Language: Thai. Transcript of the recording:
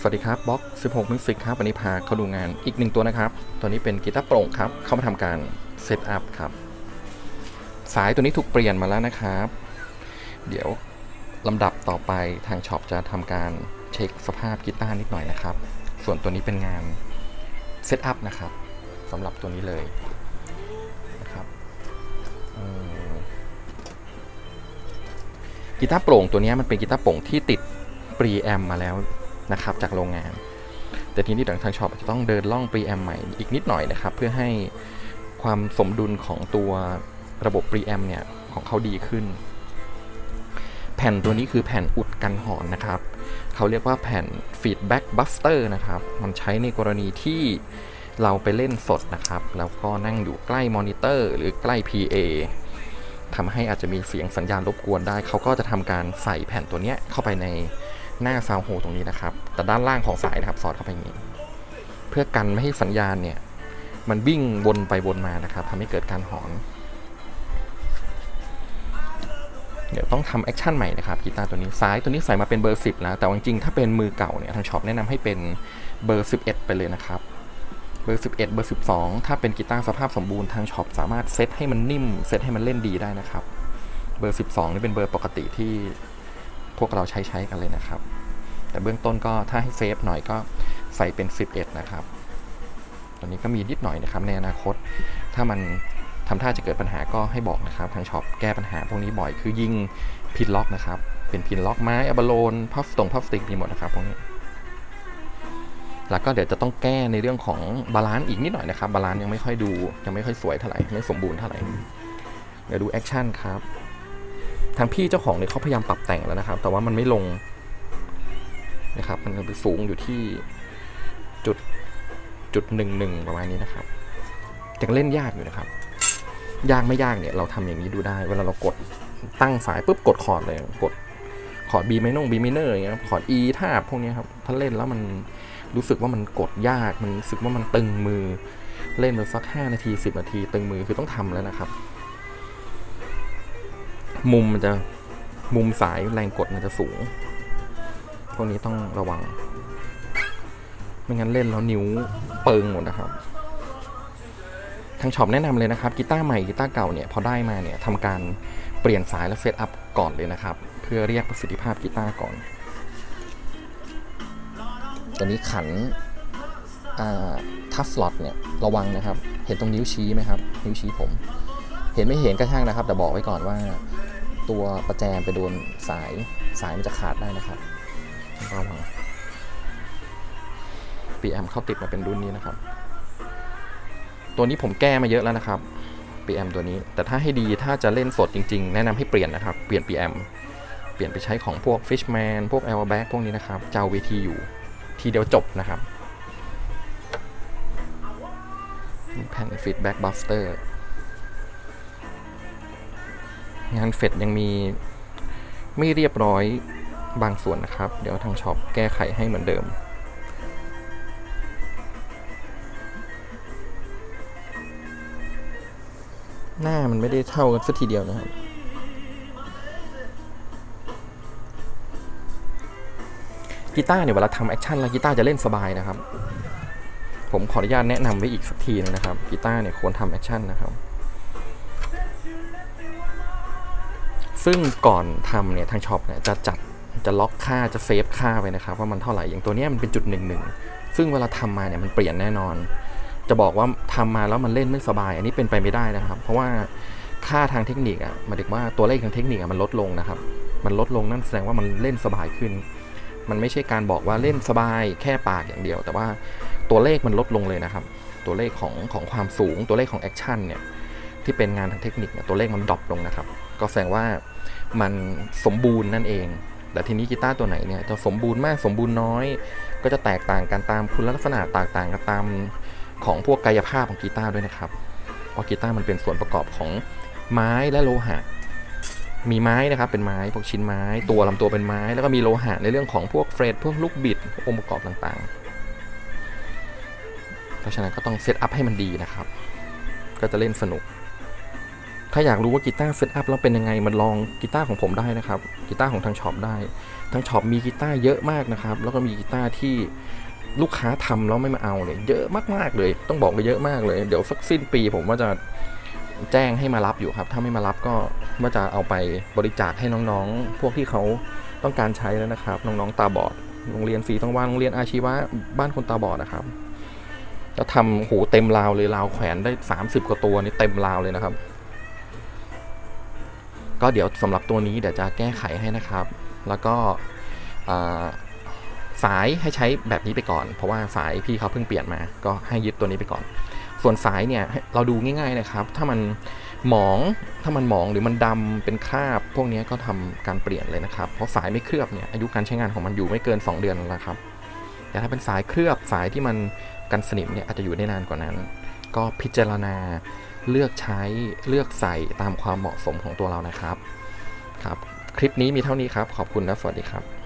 สวัสดีครับบล็อก 16 Music ครับวันนี้พาเขาดูงานอีกหนึ่งตัวนะครับ ตัวนี้เป็นกีตาร์โปร่งครับ เข้ามาทำการเซตอัพครับ สายตัวนี้ถูกเปลี่ยนมาแล้วนะครับ เดี๋ยวลำดับต่อไปทางช็อปจะทำการเช็คสภาพกีตาร์นิดหน่อยนะครับ ส่วนตัวนี้เป็นงานเซตอัพนะครับสำหรับตัวนี้เลยนะครับกีตาร์โปร่งตัวนี้มันเป็นกีตาร์โปร่งที่ติดปรีแอมมาแล้ว นะครับจากโรงงาน แต่ทีนี้ทางช็อปจะต้องเดินล่องปรีแอมใหม่อีกนิดหน่อยนะครับ เพื่อให้ความสมดุลของตัวระบบปรีแอมเนี่ยของเขาดีขึ้น แผ่นตัวนี้คือแผ่นอุดกันหอนนะครับ เขาเรียกว่าแผ่น Feedback Buster นะครับ มันใช้ในกรณีที่เราไปเล่นสดนะครับ แล้วก็นั่งอยู่ใกล้มอนิเตอร์ หรือใกล้ PA ทำให้อาจจะมีเสียงสัญญาณรบกวนได้ เขาก็จะทำการใส่แผ่นตัวเนี้ยเข้าไปใน หน้าซาวโฮตรงนี้นะครับ แต่ด้านล่างของสายนะครับ สอดเข้าไปอย่างนี้ เพื่อกันไม่ให้สัญญาณเนี่ย มันวิ่งวนไปวนมานะครับทำให้เกิดการหอน เดี๋ยวต้องทำแอคชั่นใหม่นะครับกีตาร์ตัวนี้ซ้ายตัวนี้ใส่มาเป็นเบอร์ 10 แล้ว แต่จริงๆถ้าเป็นมือเก่าเนี่ยทางช็อปแนะนำให้เป็นเบอร์ 11 ไปเลยนะครับเบอร์ 11 เบอร์ 12 ถ้าเป็นกีตาร์สภาพสมบูรณ์ทางช็อปสามารถเซตให้มันนิ่ม เซตให้มันเล่นดีได้นะครับ เบอร์ 12 นี่เป็นเบอร์ปกติที่ พวกเราใช้ใช้กันเลยนะครับ แต่เบื้องต้นก็ถ้าให้เซฟหน่อยก็ใส่เป็น 11 นะครับ ตอนนี้ก็มีนิดหน่อยนะครับ ในอนาคต ถ้ามันทำท่าจะเกิดปัญหาก็ให้บอกนะครับ ทางช็อปแก้ปัญหาพวกนี้บ่อยคือยิงพินล็อกนะครับ เป็นพินล็อกไม้อะบาโลนพัฟสตงพัฟสติกมีหมดนะครับพวกนี้แล้วก็เดี๋ยวจะต้องแก้ในเรื่องของบาลานซ์อีกนิดหน่อยนะครับบาลานซ์ยังไม่ค่อยดูยังไม่ค่อยสวยเท่าไหร่ไม่สมบูรณ์เท่าไหร่เดี๋ยวดูแอคชั่นครับ ทางพี่เจ้าของเนี่ยเขาพยายามปรับแต่งแล้วนะครับ แต่ว่ามันไม่ลงนะครับ มันไปสูงอยู่ที่จุดจุดหนึ่งหนึ่งประมาณนี้นะครับยังเล่นยากอยู่นะครับ ยากไม่ยากเนี่ยเราทำอย่างนี้ดูได้ เวลาเรากดตั้งสายปุ๊บกดคอร์ดเลยกดคอร์ด B ไมนง B ไมเนอร์อย่างเงี้ยคอร์ด E ท่าพวกเนี้ยครับถ้าเล่นแล้วมันรู้สึกว่ามันกดยาก มันรู้สึกว่ามันตึงมือ เล่นไปสัก 5 นาที 10 นาที ตึงมือคือต้องทำแล้วนะครับ มุมมันจะมุมสายแรงกดมันจะสูง พวกนี้ต้องระวัง ไม่งั้นเล่นแล้วนิ้วเปิงหมดนะครับ ทางช็อปแนะนำเลยนะครับกีตาร์ใหม่กีตาร์เก่าเนี่ยพอได้มาเนี่ยทำการเปลี่ยนสายและเซตอัพก่อนเลยนะครับ เพื่อเรียกประสิทธิภาพกีตาร์ก่อนตัวนี้ขันทัฟสล็อตเนี่ยระวังนะครับ เห็นตรงนิ้วชี้ไหมครับ นิ้วชี้ผม เห็นไม่เห็นก็ช่างนะครับ แต่บอกไว้ก่อนว่าตัวประแจไปโดนสายสายมันจะขาดได้นะครับระวัง PM เข้าติดมาเป็นรุ่นนี้นะครับ ตัวนี้ผมแก้มาเยอะแล้วนะครับ PM ตัวนี้ แต่ถ้าให้ดีถ้าจะเล่นสดจริง ๆ แนะนำให้เปลี่ยนนะครับ เปลี่ยน PM เปลี่ยนไปใช้ของพวก Fishman พวก a i r b a g พวกนี้นะครับ เจ้าเวทีอยู่ ทีเดียวจบนะครับแผ่น Feedback Buster งานเฟดยังมีไม่เรียบร้อยบางส่วนนะครับ เดี๋ยวทางช็อปแก้ไขให้เหมือนเดิม หน้ามันไม่ได้เท่ากันสักทีเดียวนะครับกีตาร์เนี่ยเวลาทำแอคชั่นแล้วกีตาร์จะเล่นสบายนะครับ ผมขออนุญาตแนะนำไว้อีกสักทีนะครับกีตาร์เนี่ยควรทำแอคชั่นนะครับ ซึ่งก่อนทำเนี่ยทางช็อปเนี่ยจะจัดจะล็อกค่าจะเซฟค่าไว้นะครับว่ามันเท่าไหร่อย่างตัวนี้มันเป็นจุดหนึ่งหนึ่งซึ่งเวลาทำมาเนี่ยมันเปลี่ยนแน่นอน จะบอกว่าทำมาแล้วมันเล่นไม่สบาย อันนี้เป็นไปไม่ได้นะครับ เพราะว่าค่าทางเทคนิคอะหมายถึงว่าตัวเลขทางเทคนิคมันลดลงนะครับ มันลดลงนั่นแสดงว่ามันเล่นสบายขึ้น มันไม่ใช่การบอกว่าเล่นสบายแค่ปากอย่างเดียว แต่ว่าตัวเลขมันลดลงเลยนะครับ ตัวเลขของของความสูงตัวเลขของแอคชั่นเนี่ยที่เป็นงานทางเทคนิคเนี่ยตัวเลขมันดรอปลงนะครับ ก็แสดงว่ามันสมบูรณ์นั่นเอง แต่ทีนี้กีตาร์ตัวไหนเนี่ยจะสมบูรณ์มากสมบูรณ์น้อย ก็จะแตกต่างกันตามคุณลักษณะแตกต่างกันตามของพวกกายภาพของกีตาร์ด้วยนะครับ เพราะกีตาร์มันเป็นส่วนประกอบของไม้และโลหะ มีไม้นะครับเป็นไม้พวกชิ้นไม้ ตัวลำตัวเป็นไม้ แล้วก็มีโลหะในเรื่องของพวกเฟรดพวกลูกบิดพวกองค์ประกอบต่างๆ เพราะฉะนั้นก็ต้องเซตอัพให้มันดีนะครับ ก็จะเล่นสนุก ถ้าอยากรู้ว่ากีตาร์เซตอัพแล้วเป็นยังไงมันลองกีตาร์ของผมได้นะครับกีตาร์ของทางช็อปได้ ทางช็อปมีกีตาร์เยอะมากนะครับ แล้วก็มีกีตาร์ที่ลูกค้าทำแล้วไม่มาเอาเลยเยอะมากๆเลย ต้องบอกว่าเยอะมากเลย เดี๋ยวสักสิ้นปีผมว่าจะแจ้งให้มารับอยู่ครับ ถ้าไม่มารับก็ว่าจะเอาไปบริจาคให้น้องๆ พวกที่เขาต้องการใช้แล้วนะครับ น้องๆตาบอดโรงเรียนฟรีต้องว่างโรงเรียนอาชีวะบ้านคนตาบอดนะครับแล้วทำโหเต็มราวเลยราวแขวนได้ 30 กว่าตัวนี่เต็มราวเลยนะครับ ก็เดี๋ยวสำหรับตัวนี้เดี๋ยวจะแก้ไขให้นะครับ แล้วก็สายให้ใช้แบบนี้ไปก่อน เพราะว่าสายพี่เขาเพิ่งเปลี่ยนมา ก็ให้ยึดตัวนี้ไปก่อน ส่วนสายเนี่ยเราดูง่ายๆนะครับ ถ้ามันหมองถ้ามันหมองหรือมันดำเป็นคราบ พวกนี้ก็ทำการเปลี่ยนเลยนะครับ เพราะสายไม่เคลือบเนี่ยอายุการใช้งานของมันอยู่ไม่เกิน 2 เดือนแล้วครับ แต่ถ้าเป็นสายเคลือบสายที่มันกันสนิมเนี่ยอาจจะอยู่ได้นานกว่านั้น ก็พิจารณา เลือกใช้เลือกใส่ตามความเหมาะสมของตัวเรานะครับครับ คลิปนี้มีเท่านี้ครับ ขอบคุณและสวัสดีครับ